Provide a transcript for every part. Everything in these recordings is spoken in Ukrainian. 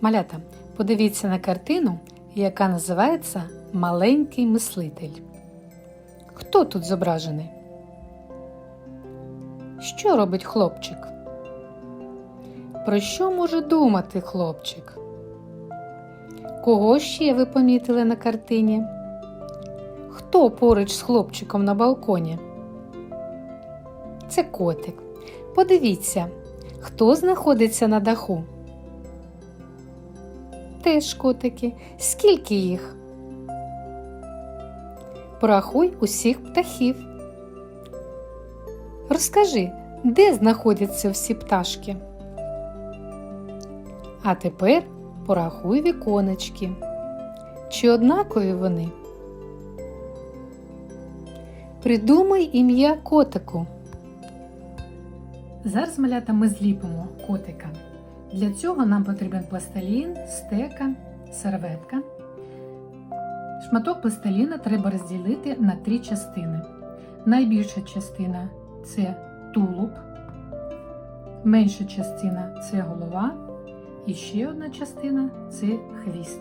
Малята, подивіться на картину, яка називається Маленький мислитель. Хто тут зображений? Що робить хлопчик? Про що може думати хлопчик? Кого ще ви помітили на картині? Хто поруч з хлопчиком на балконі? Це котик. Подивіться, хто знаходиться на даху? Теж котики. Скільки їх? Порахуй усіх птахів. Розкажи, де знаходяться всі пташки? А тепер порахуй віконечки. Чи однакові вони? Придумай ім'я котику. Зараз малята ми зліпимо котика. Для цього нам потрібен пластилін, стека, серветка. Шматок пластиліна треба розділити на три частини. Найбільша частина це тулуб, менша частина це голова, і ще одна частина це хвіст.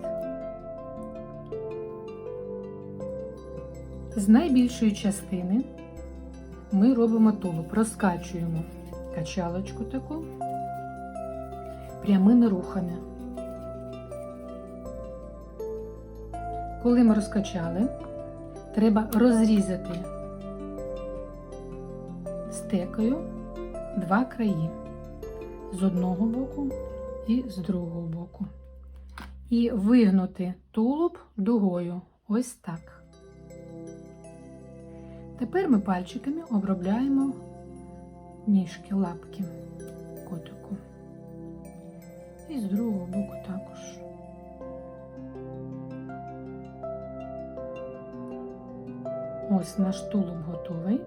З найбільшої частини ми робимо тулуб, розкачуємо качалочку таку прямими рухами. Коли ми розкачали, треба розрізати стекою два краї з одного боку і з другого боку. І вигнути тулуб дугою. Ось так. Тепер ми пальчиками обробляємо ніжки, лапки котику. І з другого боку також. Ось наш тулуб готовий.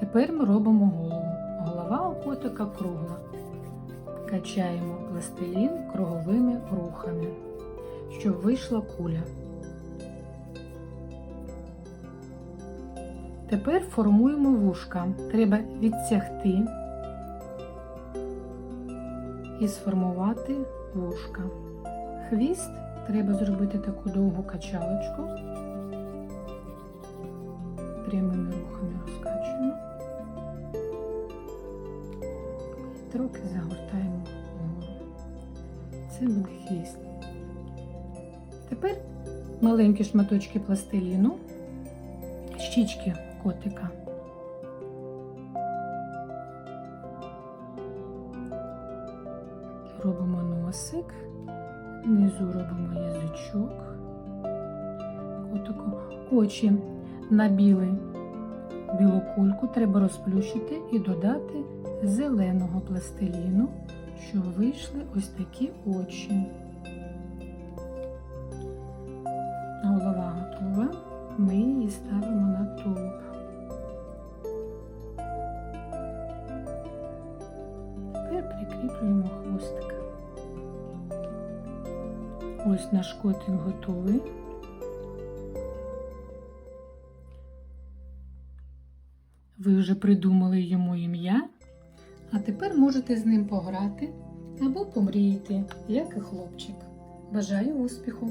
Тепер ми робимо голову. Голова у котика кругла. Качаємо пластилін круговими рухами, щоб вийшла куля. Тепер формуємо вушка. Треба відтягти і сформувати вушка. Хвіст треба зробити таку довгу качалочку. Прямими рухами розкачуємо. І трохи загортаємо вгору. Це буде хвіст. Тепер маленькі шматочки пластиліну, щічки котика. Робимо носик, внизу робимо язичок, котику, очі на білий, білу кульку треба розплющити і додати зеленого пластиліну, щоб вийшли ось такі очі. Голова готова. Ми її ставимо на тулуб. Тепер прикріплюємо хвостика. Ось наш котик готовий. Ви вже придумали йому ім'я, а тепер можете з ним пограти або помріяти, як і хлопчик. Бажаю успіху!